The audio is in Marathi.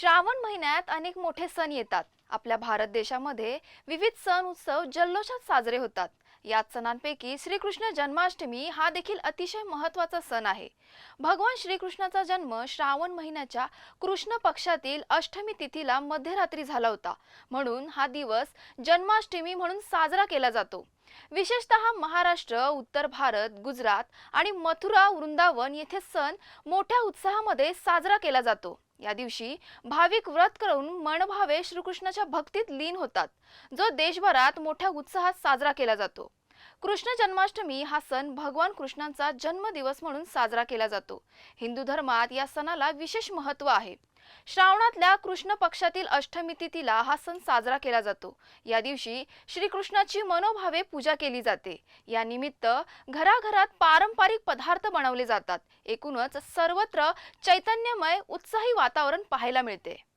श्रावण महिन्यात अनेक मोठे सण येतात. आपल्या भारत देशामध्ये विविध सण उत्सव जल्लोषात साजरे होतात. याच सणांपैकी श्रीकृष्ण जन्माष्टमी हा देखील अतिशय महत्त्वाचा सण आहे. भगवान श्रीकृष्णाचा जन्म श्रावण महिन्याच्या कृष्ण पक्षातील अष्टमी तिथीला मध्यरात्री झाला होता. म्हणून हा दिवस जन्माष्टमी म्हणून साजरा केला जातो. विशेषतः महाराष्ट्र उत्तर भारत गुजरात आणि मथुरा वृंदावन येथे सण मोठ्या उत्साहामध्ये साजरा केला जातो. या दिवशी भाविक व्रत करून मनभावे श्रीकृष्णाच्या भक्तीत लीन होतात जो देशभरात मोठ्या उत्साहात साजरा केला जातो. कृष्ण जन्माष्टमी हा सण भगवान कृष्णांचा जन्मदिवस म्हणून साजरा केला जातो. हिंदू धर्मात या सणाला विशेष महत्त्व आहे. श्रावणातल्या कृष्ण पक्षातील अष्टमी तिथीला हा सण साजरा केला जातो. या दिवशी श्रीकृष्णाची मनोभावे पूजा केली जाते. या निमित्त घराघरात पारंपरिक पदार्थ बनवले जातात. एकूणच सर्वत्र चैतन्यमय उत्साही वातावरण पाहायला मिळते.